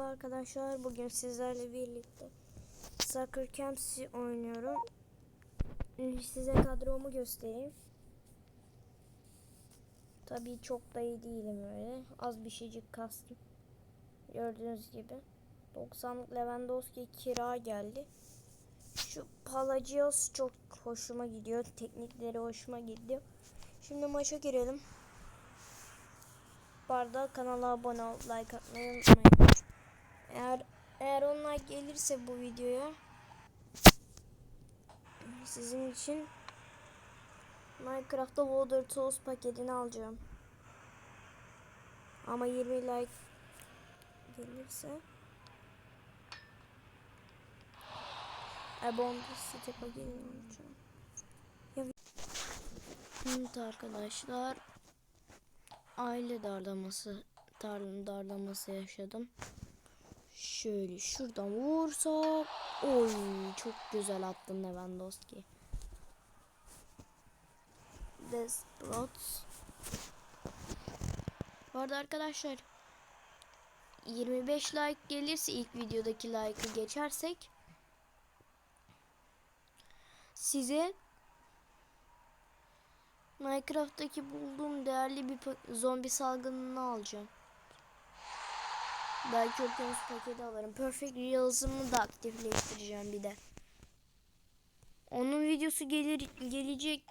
Merhaba arkadaşlar. Bugün sizlerle birlikte Soccer Camps'i oynuyorum. Size kadromu göstereyim. Tabii çok da iyi değilim öyle. Az bir şeycik kastım. Gördüğünüz gibi. 90'lık Lewandowski kira geldi. Şu Palacios çok hoşuma gidiyor. Teknikleri hoşuma gidiyor. Şimdi maça girelim. Bu arada kanala abone ol, like atmayı unutmayın. Eğer eğer onlar gelirse bu videoya sizin için Minecraft'ta Water Tools paketini alacağım. Ama 20 like gelirse Abonda site paketini alacağım. Evet arkadaşlar aile darlaması tarım darlaması yaşadım. Şöyle şuradan vursak oy çok güzel attın Lewandowski. Desperate. Bu arada arkadaşlar 25 like gelirse ilk videodaki like'ı geçersek size Minecraft'taki bulduğum değerli bir zombi salgınını alacağım. Belki okyanus paketi alırım. Perfect Realism'ı da aktifleştireceğim bir de. Onun videosu gelir gelecek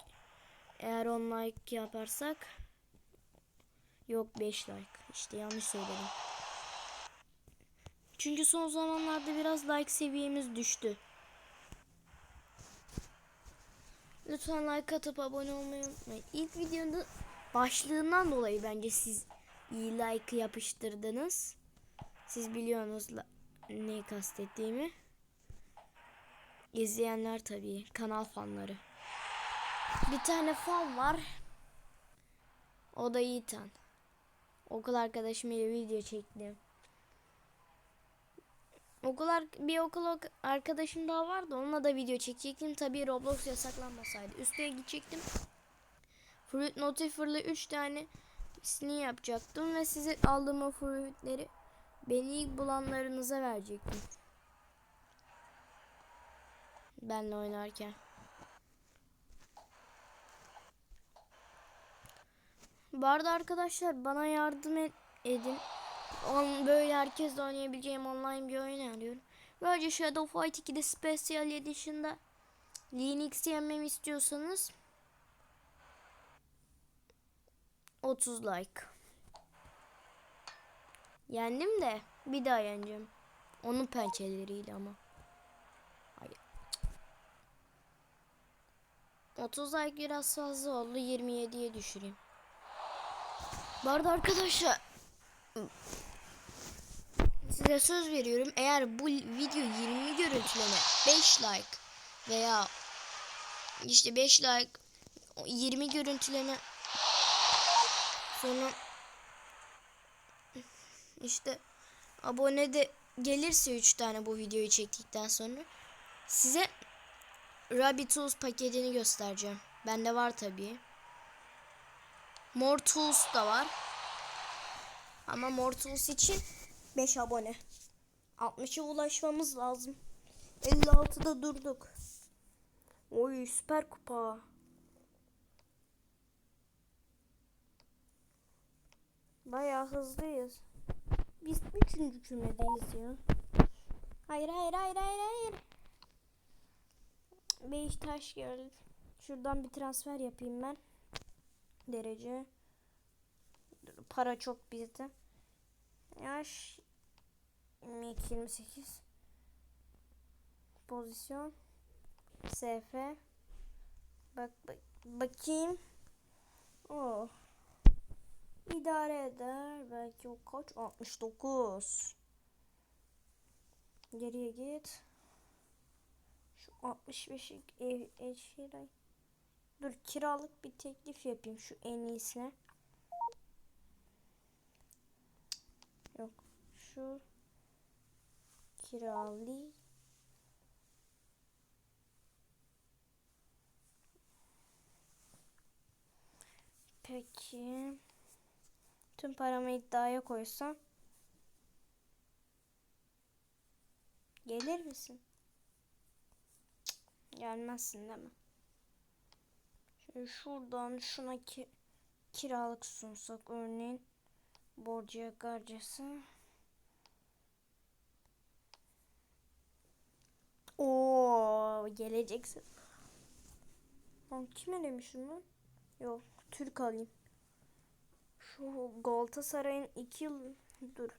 eğer 10 like yaparsak. Yok 5 like. İşte yanlış söyledim. Çünkü son zamanlarda biraz like seviyemiz düştü. Lütfen like atıp abone olmayı unutmayın. İlk videonun başlığından dolayı bence siz iyi like yapıştırdınız. Siz biliyorsunuz neyi kastettiğimi. İzleyenler tabii. Kanal fanları. Bir tane fan var. O da Yiğitan. Okul arkadaşım ile video çektim. Okul bir okul ok- arkadaşım daha vardı. Onunla da video çekecektim. Tabii Roblox yasaklanmasaydı. Üstüne gidecektim. Fruit Notifer'lı 3 tane ismini yapacaktım ve size aldığım o fruitleri beni ilk bulanlarınıza verecektim. Benle oynarken. Bu arada arkadaşlar bana yardım et, edin. On, böyle herkesle oynayabileceğim online bir oyun arıyorum. Böylece Shadow Fight 2'de Special Edition'da Linux yenmemi istiyorsanız 30 like. Yendim de bir daha yeneceğim. Onun pençeleriyle ama. Hayır. 30 like biraz fazla oldu. 27'ye düşüreyim. Bu arada arkadaşlar size söz veriyorum. Eğer bu video 20 görüntüleme 5 like veya işte 5 like 20 görüntüleme sonra işte abone de gelirse 3 tane bu videoyu çektikten sonra size Rabbit Tools paketini göstereceğim. Bende var tabii. More da var. Ama More için 5 abone. 60'a ulaşmamız lazım. 56'da durduk. Oy süper kupa. Bayağı hızlıyız. Biz üçüncü kümedeyiz ya. Hayır hayır hayır hayır hayır. Beş taş geldi. Şuradan bir transfer yapayım ben. Derece. Para çok bizde. Yaş 22 28. Pozisyon. SF. Bak, bak bakayım. Oh. İdare eder. Belki o kaç? 69. Geriye git. Şu 65'i ev, şeyler. Dur kiralık bir teklif yapayım şu en iyisine. Yok. Şu kiralı Peki. Tüm paramı iddiaya koysam Gelir misin? Gelmezsin değil mi? Şuradan şuna ki kiralık sunsak örneğin borcuya garcası. Oo geleceksin. Lan kime demişim lan? Yok Türk alayım. Şu Galatasaray'ın iki yıl dur.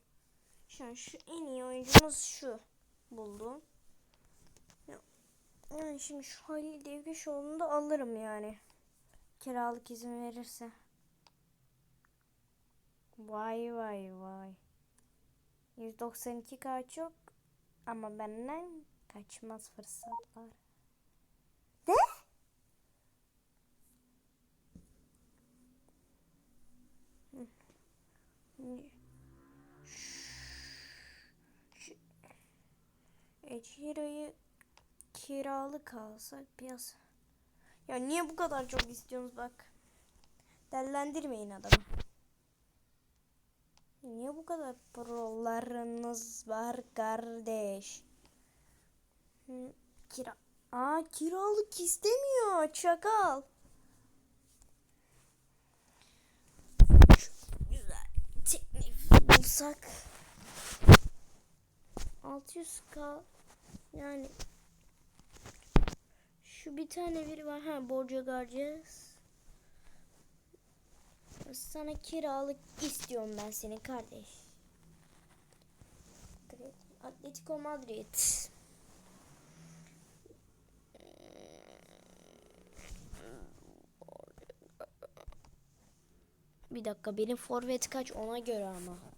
Şu, şu en iyi oyuncumuz şu buldum. Ya, Yani şimdi şu Halil Devgişoğlu'nu da alırım yani. Kiralık izin verirse. Vay vay vay. 192 kaç yok ama benden kaçmaz fırsatlar. Ne? Eciro'yu kiralık alsak biraz. Ya niye bu kadar çok istiyorsunuz bak. Dellendirmeyin adamı. Niye bu kadar prolarınız var kardeş? Kira. Aa kiralık istemiyor çakal. Şu güzel bulsak. 600k yani şu bir tane biri var ha borca garcız. Sana kiralık istiyorum ben seni kardeş. Atletico Madrid. Bir dakika benim forvet kaç ona göre ama.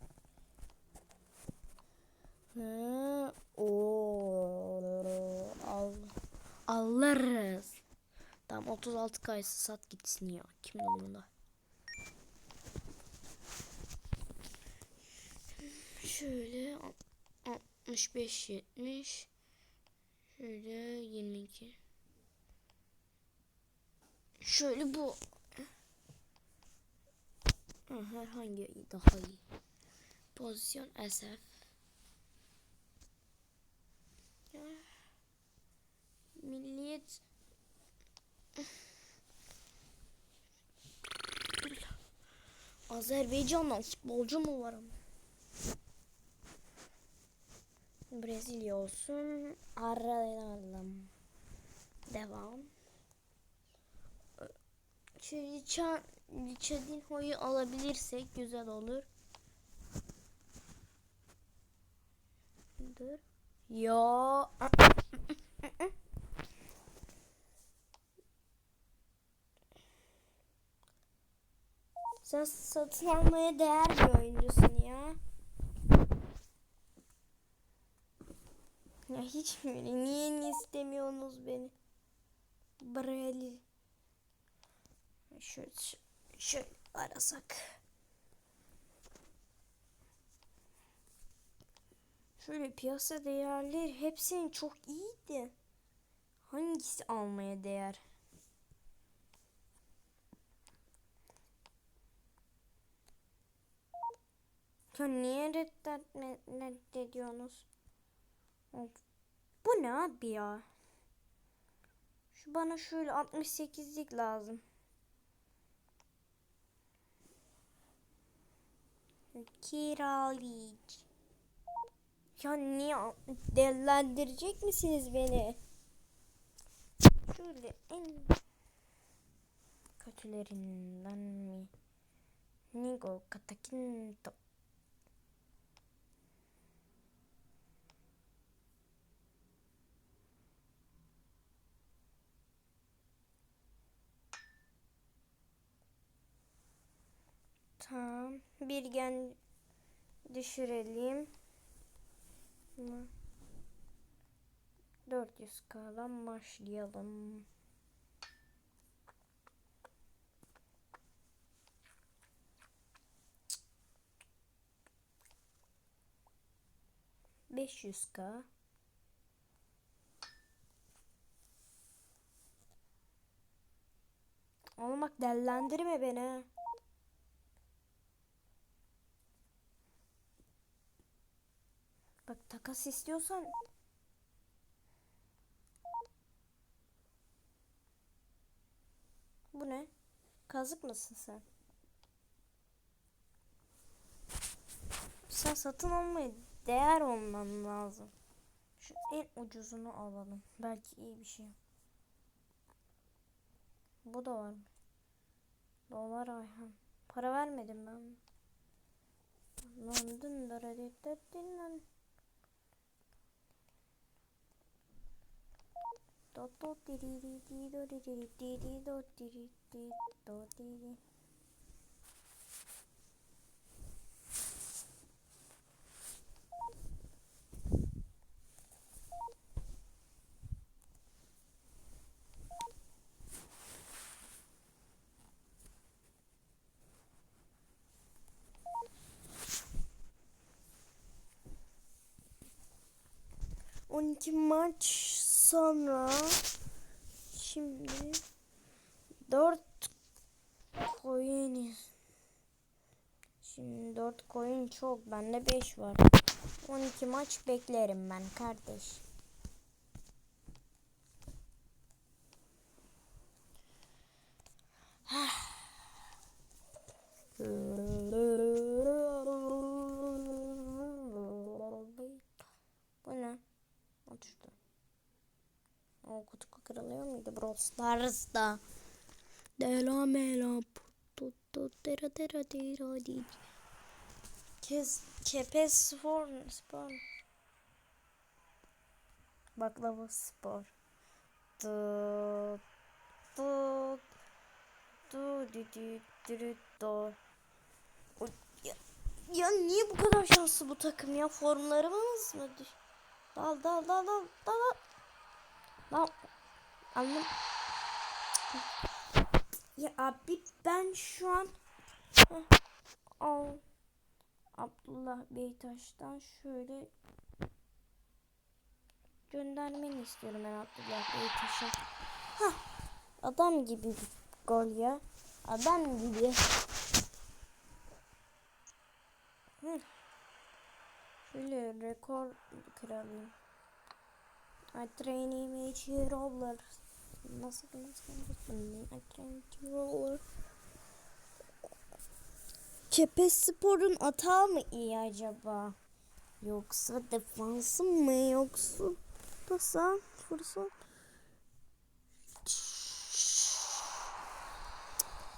Hı, oo, al, alırız. Tamam 36 kayısı sat gitsin ya. Kim umurunda? Şöyle 65 70 şöyle 22 şöyle bu ha, herhangi daha iyi pozisyon SF Ya, milliyet Azerbaycan'dan futbolcu mu var Brezilya olsun. Arayalım. Devam. Şu Licha, Lichadinho'yu alabilirsek güzel olur. Dur. Ya. Sen satın almaya değer bir oyuncusun ya. Ya hiç mi? Niye istemiyorsunuz beni? Breli. Şöyle, şöyle arasak. Şöyle piyasa değerleri hepsinin çok iyiydi. Hangisi almaya değer? Ya niye reddetme, reddediyorsunuz? Of. Bu ne abi ya? Şu bana şöyle 68'lik lazım. Kiralık. Ya niye değerlendirecek misiniz beni? Şöyle en kötülerinden mi? Nigo Katakinto. Tamam. Bir gen düşürelim. 400 k'dan başlayalım. Beş yüz k. Olmak dellendirme beni. Bak takas istiyorsan Bu ne? Kazık mısın sen? Sen satın almayı değer olman lazım. Şu en ucuzunu alalım. Belki iyi bir şey. Bu da var mı? Dolar Ayhan. Para vermedim ben. London, Doradit, Dinlan. Do di di di di do di di di di do sonra şimdi dört coin şimdi dört coin çok bende beş var. 12 maç beklerim ben kardeş. Bu ne? At şurada. O kutu kırılıyor muydu Brawl Stars'da? Dela mela putu tera tera tera di. Kez kepez spor spor. Baklava spor. Du du du du du du du du. O- Ya, ya niye bu kadar şanslı bu takım ya? Formlarımız mı? Dal dal dal dal dal dal. Anlam. Ya abi ben şu an al Abdullah Beytaş'tan şöyle göndermeni istiyorum ben Abdullah Beytaş'a. Hah adam gibi gol ya. Adam gibi. Hı. Şöyle rekor kıralım. I train image roller. Nasıl train roller. Kepes Spor'un atağı mı iyi acaba? Yoksa defansı mı yoksa pasa fırsat?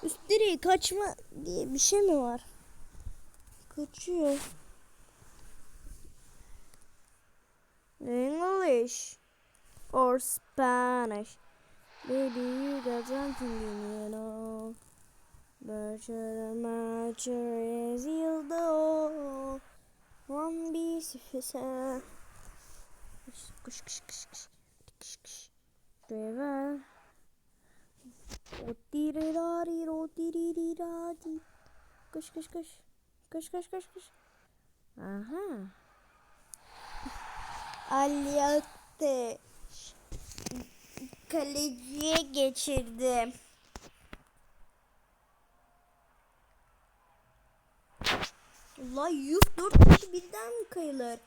Üst direği kaçma diye bir şey mi var? Kaçıyor. English or Spanish. Baby, you got something you know. But the mature is you though. One piece of his Kış kış kış kış kış kış. Döver. O diri dari ro diri di da di. Kış kış kış. Kış kış kış kış. Aha. Alyatte kaleciye geçirdim. La yuh dört kişi birden mi kayılır?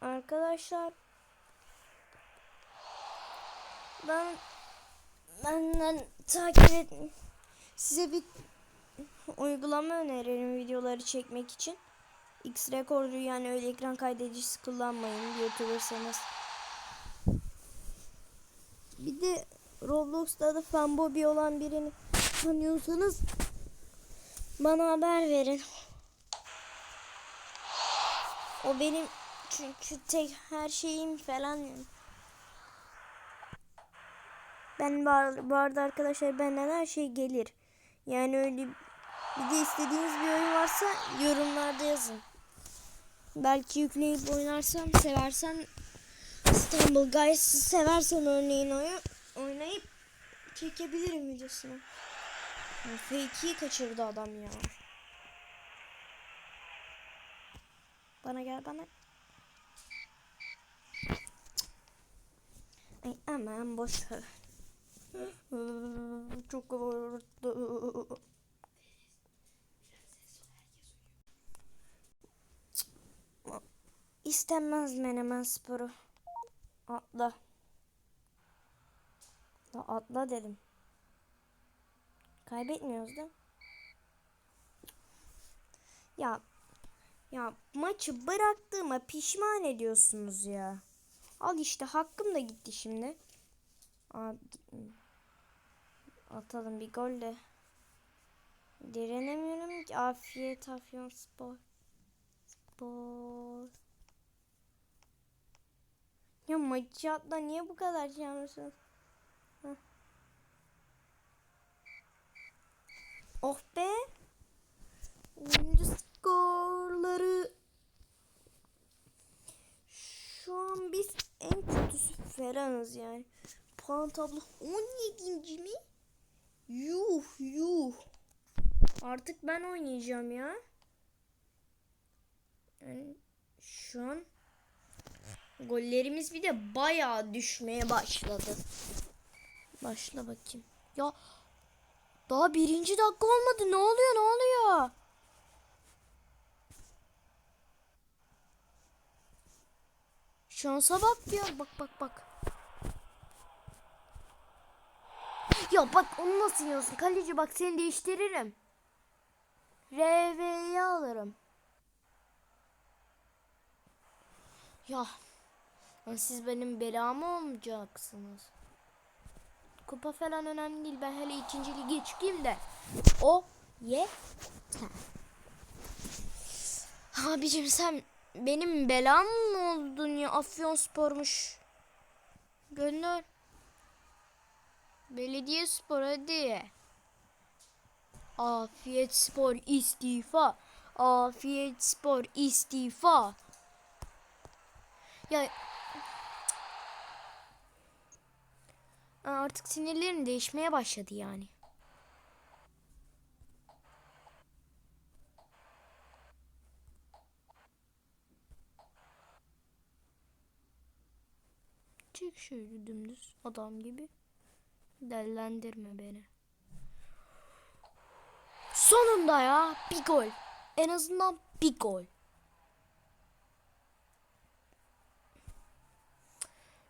Arkadaşlar ben benden takip et size bir uygulama öneririm videoları çekmek için. X rekordu yani öyle ekran kaydedicisi kullanmayın YouTuber'sanız. Bir de Roblox'ta da fanbobi olan birini tanıyorsanız bana haber verin. O benim çünkü tek her şeyim falan. Ben bu arada arkadaşlar benden her şey gelir. Yani öyle bir de istediğiniz bir oyun varsa yorumlarda yazın. Belki yükleyip oynarsam seversem İstanbul Guys'ı seversem örneğin oyun oynayıp çekebilirim videosunu. Fake'i kaçırdı adam ya. Bana gel bana. Ay aman boş ver. Çok ağırdı. İstenmez menemen sporu. Atla. La atla dedim. Kaybetmiyoruz değil mi? Ya ya maçı bıraktığıma pişman ediyorsunuz ya. Al işte hakkım da gitti şimdi. Aa. Atalım bir gol de. Direnemiyorum ki. Afiyet afyon spor. Spor. Ya maçı atla niye bu kadar şey yapıyorsunuz? Heh. Oh be. Oyuncu skorları. Şu an biz en kötüsü Ferhan'ız yani. Puan tablo 17. mi? Yuh yuh. Artık ben oynayacağım ya. Yani şu an gollerimiz bir de bayağı düşmeye başladı. Başla bakayım. Ya daha birinci dakika olmadı. Ne oluyor ne oluyor? Şansa bak ya. Bak bak bak. Ya bak onu nasıl yiyorsun? Kaleci bak seni değiştiririm. RV'yi alırım. Ya. Siz benim belamı olmayacaksınız. Kupa falan önemli değil. Ben hele ikinci lige çıkayım da. O ye. Abicim sen benim belam mı oldun ya? Afyon spormuş. Gönder. Belediye spor hadi. Afiyet spor istifa. Afiyet spor istifa. Ya artık sinirlerim değişmeye başladı yani. Çık şöyle dümdüz adam gibi. Dellendirme beni. Sonunda ya bir gol. En azından bir gol.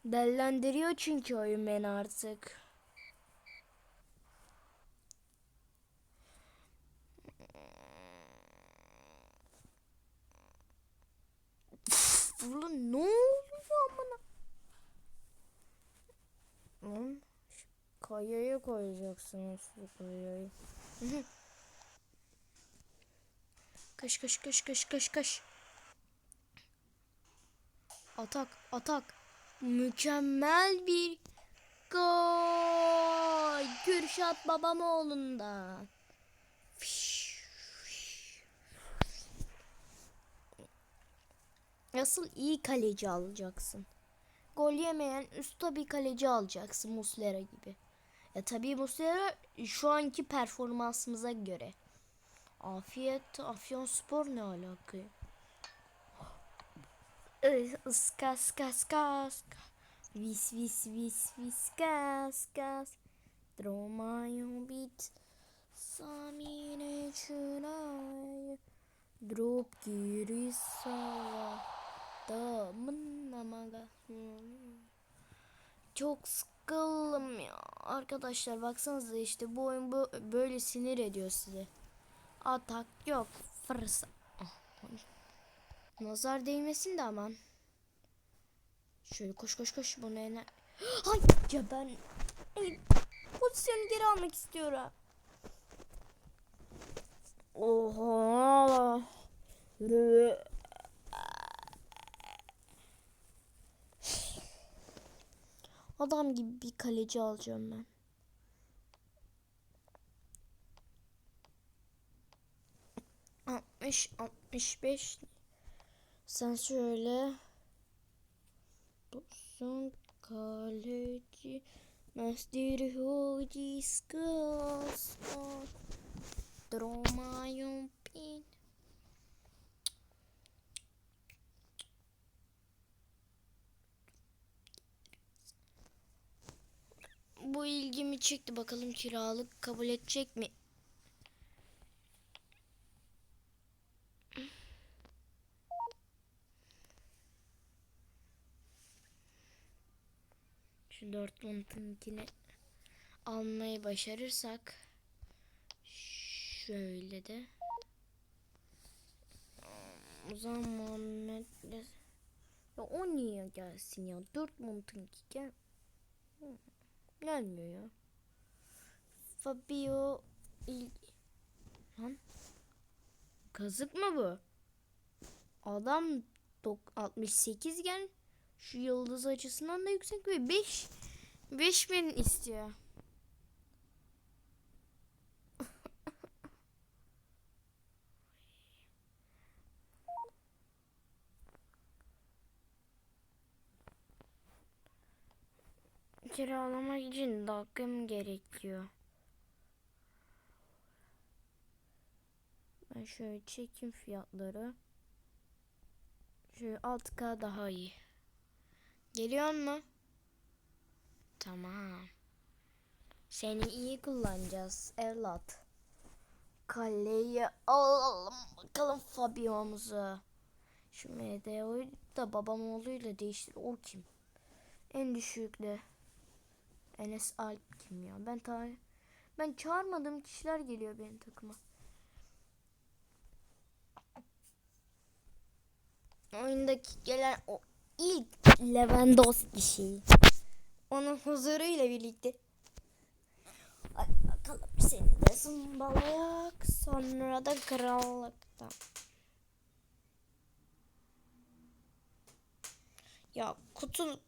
Dellendiriyor çünkü oyun beni artık. Ulan ne oluyor bana? Lan şu kayaya koyacaksınız şu kayayı. Kaş kaş kaş kaş kaş kaş. Atak atak. Mükemmel bir gol. Kürşat Babamoğlu'ndan. Fiş, fiş. Asıl iyi kaleci alacaksın. Gol yemeyen usta bir kaleci alacaksın Muslera gibi. Ya tabii Muslera şu anki performansımıza göre. Afiyet, Afyon Spor ne alaka? ya? Iska ska ska ska. Vis vis vis vis ska ska. Dromają bit. Sami çınay. Drop girisa. Damın namaga. Çok sıkıldım ya. Arkadaşlar baksanıza işte bu oyun bu, böyle sinir ediyor sizi. Atak yok. Fırsa. Ah, Nazar değmesin de aman. Şöyle koş koş koş bunu ener. Ay ya ben pozisyonu geri almak istiyorum. Oha. Adam gibi bir kaleci alacağım ben. Altmış, altmış beş. Sen şöyle. Dursun kaleci. Master hoci skos. Dromają pin. Bu ilgimi çekti. Bakalım kiralık kabul edecek mi? Şu Dortmund'unkini almayı başarırsak şöyle de o zaman Muhammed ya o niye gelsin ya Dortmund'unki gel gelmiyor ya. Fabio il... lan. Kazık mı bu? Adam dok- 68 gel şu yıldız açısından da yüksek ve 5 5000 istiyor. Kiralamak için dakikam gerekiyor. Ben şöyle çekeyim fiyatları. Şöyle 6K daha iyi. Geliyor mu? Tamam. Seni iyi kullanacağız evlat. Kaleyi alalım bakalım Fabio'muzu. Şu MDO'yu da babam oğluyla değiştir. O kim? En düşükle. Enes Alp kim ya? Ben ta ben çağırmadığım kişiler geliyor benim takıma. Oyundaki gelen o ilk Lewandowski şeyi. Onun huzuruyla birlikte. Hadi bakalım seni de zımbalayak. Sonra da krallıkta. Ya kutu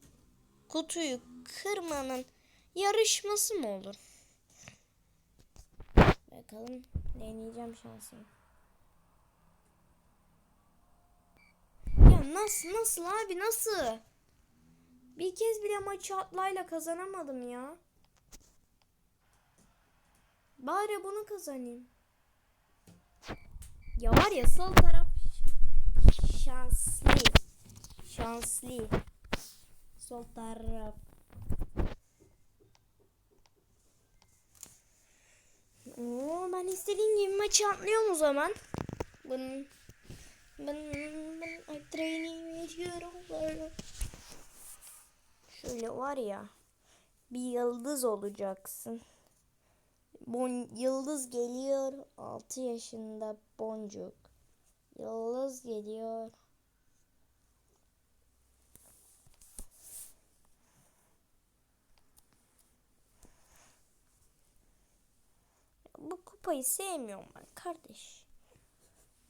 kutuyu kırmanın yarışması mı olur? Bakalım deneyeceğim şansımı. Ya nasıl nasıl abi nasıl? Bir kez bile maçı atlayla kazanamadım ya. Bari bunu kazanayım. Ya var ya sol taraf şanslı. Şanslı. Sol taraf. Oo, ben istediğim gibi maçı atlıyorum o zaman. Bunun ben, ben training ediyorum. Şöyle var ya. Bir yıldız olacaksın. Bon, yıldız geliyor. 6 yaşında boncuk. Yıldız geliyor. Bu kupayı sevmiyorum ben kardeş.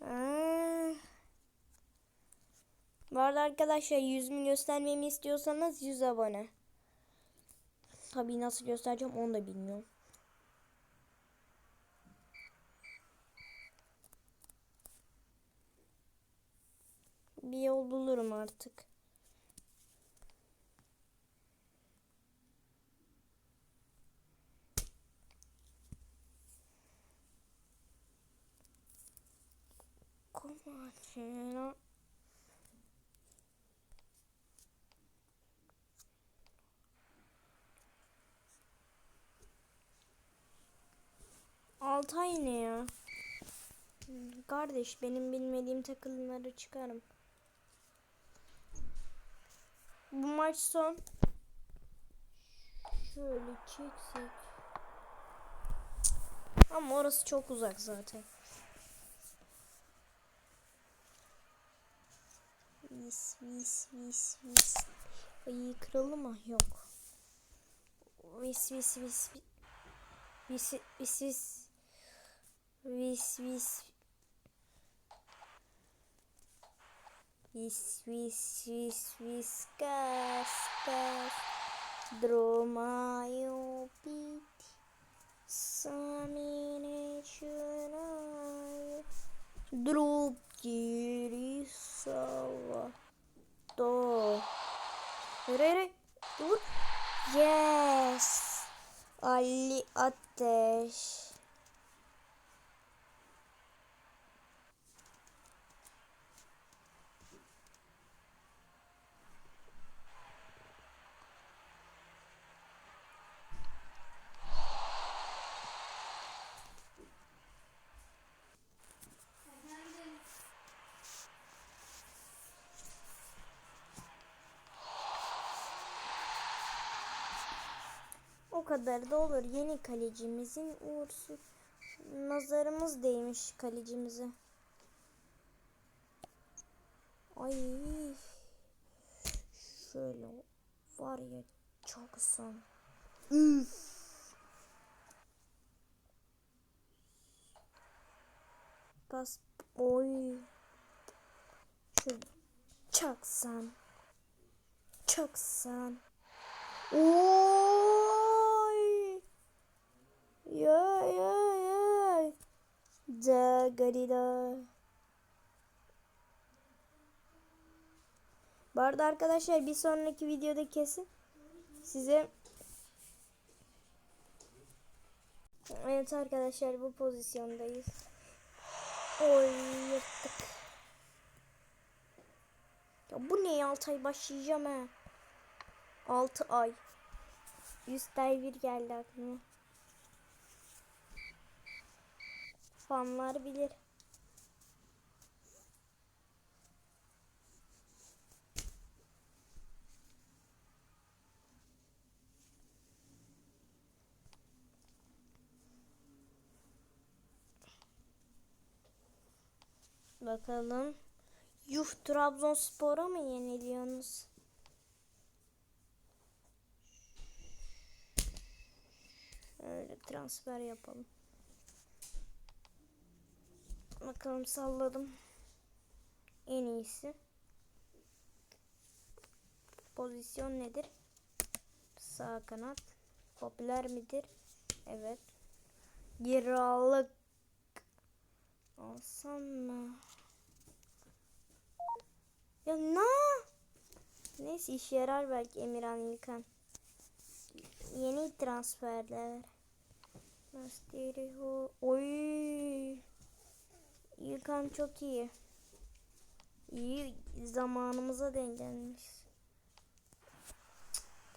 Aa. Bu arada arkadaşlar yüzümü göstermemi istiyorsanız 100 abone. Tabii nasıl göstereceğim onu da bilmiyorum. Bir yol bulurum artık. Come Altay ne ya? Kardeş benim bilmediğim takımları çıkarım. Bu maç son. Şöyle çeksek. Ama orası çok uzak zaten. Vis vis vis vis. Ay kralı mı? Yok. Vis vis vis. Vis vis vis. Vis vis. Vis vis vis vis gas gas. Dromayo pit. Samine çınay. Drup sava. Do. Rere. Dur. Yes. Ali Ateş. o kadar da olur. Yeni kalecimizin uğursu nazarımız değmiş kalecimize. Ay. Şöyle var ya çok son. Üf. Pas. Oy. Şu çaksan. Çaksan. Oy. Ya ya ya. Da garida. Bu arada arkadaşlar bir sonraki videoda kesin size Evet arkadaşlar bu pozisyondayız. Oy yırttık. Ya bu ne ya 6 ay başlayacağım ha. 6 ay. 100 ay bir geldi aklıma. Fanlar bilir. Bakalım. Yuh Trabzonspor'a mı yeniliyorsunuz? Öyle transfer yapalım. Bakalım salladım. En iyisi. Pozisyon nedir? Sağ kanat. Popüler midir? Evet. Kiralık. Alsam mı? Ya ne? Neyse işe yarar belki Emirhan İlkan. Yeni transferler. Masteriho. Oy. İlkan çok iyi. İyi zamanımıza denk gelmiş.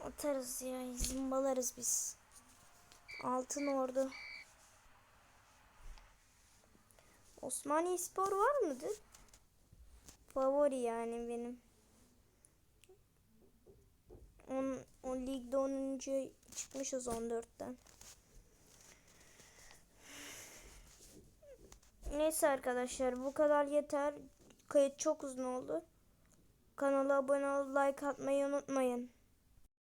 Atarız ya. Zımbalarız biz. Altın ordu. Osmaniye Spor var mıdır? Favori yani benim. On, o ligde 10. çıkmışız 14'ten. Neyse arkadaşlar bu kadar yeter. Kayıt çok uzun oldu. Kanala abone olup like atmayı unutmayın.